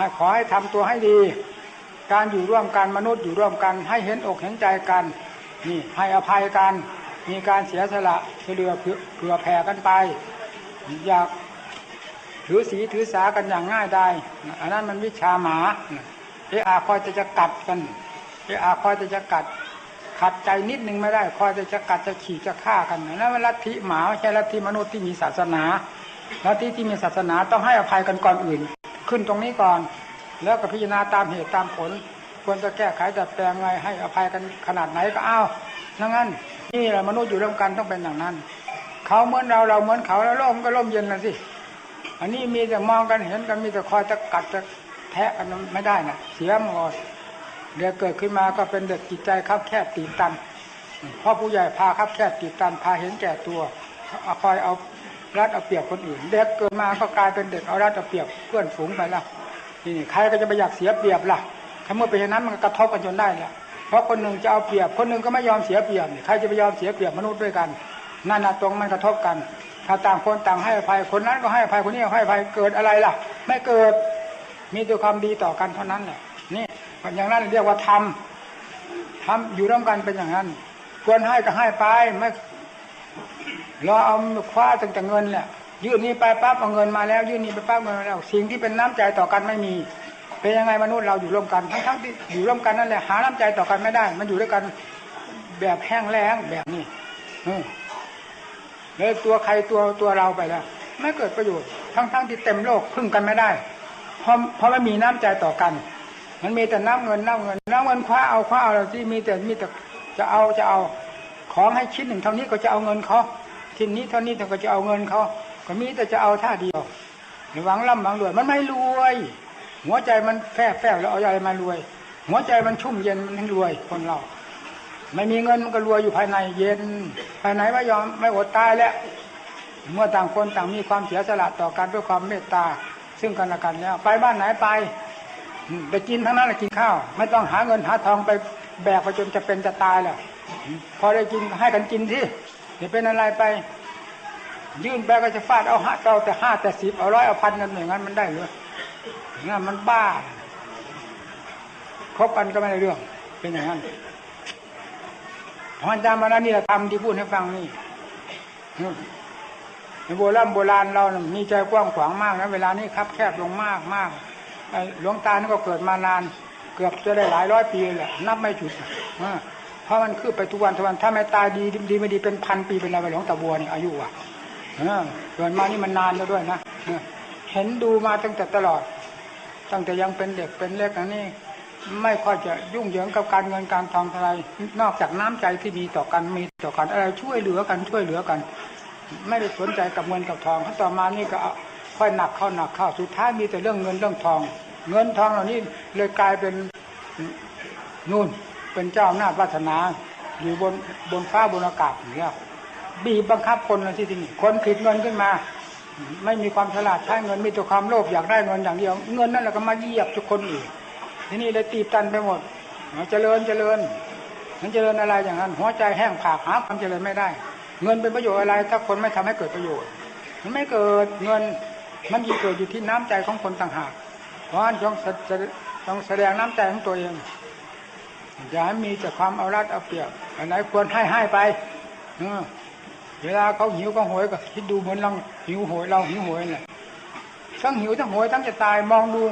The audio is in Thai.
ให้ขอให้ทำตัวให้ดี การอยู่ร่วมกันมนุษย์อยู่ร่วมกัน ให้เห็นอกเห็นใจกันนี่ให้อภัยกัน มีการเสียสละเฉลือเผื่อแผ่กันไป อยากถือสีถือสากันอย่างง่ายได้อันนั้นมันวิชาหมาเออาคอยจะจะกัดกันเออาคอยจะจะกัด ขัดใจนิดนึงไม่ได้ คอยจะจะกัดจะขี่จะฆ่ากันนั่นมันลัทธิหมาไม่ใช่ลัทธิมนุษย์ที่มีศาสนาลัทธิที่มีศาสนาต้องให้อภัยกันก่อนอื่น ขึ้นตรงนี้ก่อน แล้วก็พิจารณาตามเหตุตามผล ควรจะแก้ไขจัดแปลงไงให้อภัยกันขนาดไหนก็เอาวนั่งั้นนี่แหละมนุษย์อยู่ร่วมกันต้องเป็นอย่างนั้น เขาเหมือนเราเราเหมือนเขาแล้วโลกมันก็ร่มเย็นนะสิอันนี้มีแต่มองกันเห็นกันมีแต่คอยจะกัดจะแทะกันไม่ได้นะเสียหมดเดี๋ยวเกิดขึ้นมาก็เป็นเด็กจิตใจคับแคบตีตันพ่อผู้ใหญ่พาคับแคบตีตันพาเห็นแก่ตัวเอาคอยเอา รัดเอาเปรียบคนอื่นเด็กเกิดมาก็กลายเป็นเด็กเอารัดเอาเปรียบเพื่อนฝูงไปแล้วนี่ใครก็จะไปอยากเสียเปรียบล่ะถ้าเมื่อเป็นอย่างนั้นมันก็กระทบกันจนได้แหละเพราะคนหนึ่งจะเอาเปรียบ คนหนึ่งก็ไม่ยอมเสียเปรียบใครจะไปยอมเสียเปรียบมนุษย์ด้วยกันนั่นนะตรงมันกระทบกัน ถ้าต่างคนต่างให้อภัยคนนั้นก็ให้อภัยคนนี้ก็ให้อภัยเกิดอะไรล่ะ ไม่เกิดมีแต่ความดีต่อกันเท่านั้นแหละนี่อย่างนั้นเรียกว่าทำทำอยู่ร่วมกันเป็นอย่างนั้นควรให้ก็ให้ไปไม่ เรอเอาคว้าตั้งแต่เงินแหละยื่นนี้ไปปั๊บเอาเงินมาแล้วยื่นนี้ไปปั๊บเงินมาแล้ว สิ่งที่เป็นน้ำใจต่อกันไม่มี เป็นยังไงมนุษย์เราอยู่ร่วมกันทั้งทั้งที่อยู่ร่วมกันนั่นแหละหาน้ำใจต่อกันไม่ได้ มันอยู่ด้วยกันแบบแห้งแล้งแบบนี้เลยตัวใครตัวตัวเราไปแล้วไม่เกิดประโยชน์ทั้งทั้งที่เต็มโลกพึ่งกันไม่ได้เพราะเพราะไม่มีน้ำใจต่อกัน มันมีแต่น้ำเงินน้ำเงินน้ำเงินคว้าเอาคว้าเอาเราที่มีแต่มีแต่จะเอาจะเอา ของให้ชิ้นหนึ่งเท่านี้ก็จะเอาเงินเขาชิ้นนี้เท่านี้ก็จะเอาเงินเขาก็มีแต่จะเอาท่าเดียวหวังร่ำหวังรวยมันไม่รวย หัวใจมันแฝงแฝงแล้วเอาอะไรมารวย หัวใจมันชุ่มเย็นมันถึงรวยคนเรา ไม่มีเงินมันก็รวยอยู่ภายในเย็น ภายในไม่ยอมไม่อดตายแล้วเมื่อต่างคนต่างมีความเสียสละต่อกันด้วยความเมตตา ซึ่งกันและกันแล้วไปบ้านไหนไปไปกินทั้งนั้นกินข้าว ไม่ต้องหาเงินหาทองไปแบกไปจนจะเป็นจะตายแล้ว พอได้กินให้กันกินที่จะเป็นอะไรไป ยื่นไปก็จะฟาดเอาห้าเก้าแต่ห้าแต่สิบเอาร้อยเอาพันกันอย่างนั้นมันได้หรือนั่นมันบ้าคบกันก็ไม่ได้เรื่อง เป็นอย่างนั้นพรจำมาแล้วนี่เราทำที่พูดให้ฟังนี่โบราณโบราณเรามีใจกว้างขวางมากนะเวลานี้ครับแคบลงมากมากหลวงตานี่ก็เกิดมานาน เกือบจะได้หลายร้อยปีแหละนับไม่ฉุดเพ ราะมันคือไปทุกวันทุกวันถ้าไม่ตายดีดีไม่ดีเป็นพันปีเป็นอะไรหลวงตาบัวนี่อายุอะเกิดมานี่มันนานแล้วด้วยนะเห็นดูมาตั้งแต่ตลอด ตั้งแต่ยังเป็นเด็กเป็นเล็กอันนี้ไม่ค่อยจะยุ่งเหยิงกับการเงินการทองอะไร นอกจากน้ำใจที่มีต่อกันมีต่อกันอะไรช่วยเหลือกันช่วยเหลือกัน ไม่ได้สนใจกับเงินกับทองถ้าต่อมานี่ก็ค่อยหนักเข้าหนักเข้าสุดท้ายมีแต่เรื่องเงินเรื่องทอง เงินทองเหล่านี้เลยกลายเป็นนู่น เป็นเจ้าอำนาจวาสนา อยู่บนบนฟ้าบนอากาศอย่างนี้ยบีบบังคับคนนะที่จริงคนผิดเงินขึ้นมา ไม่มีความฉลาดใช้เงินมีแต่ความโลภอยากได้เงินอย่างเดียว เงินนั่นแหละก็มาเหยียบทุกคนอีกที่นี่เลยตีบตันไปหมดเจริญเจริญมันเจริญอะไรอย่างนั้น หัวใจแห้งผากหาความเจริญไม่ได้ เงินเป็นประโยชน์อะไร ถ้าคนไม่ทำให้เกิดประโยชน์ มันไม่เกิดเงินมันยิ่งเกิดอยู่ที่น้ำใจของคนต่างหากเพราะฉะนั้นต้องต้องแสดงน้ำใจของตัวเอง อย่าให้มีแต่ความเอารัดเอาเปรียบอันไหนควรให้ให้ไปเวลาเขาหิวก็โหยก็คิดดูเหมือนเราหิวโหยเราหิวโหยแหลยทั้งหิวทั้งโหยทั้งจะตายมองดู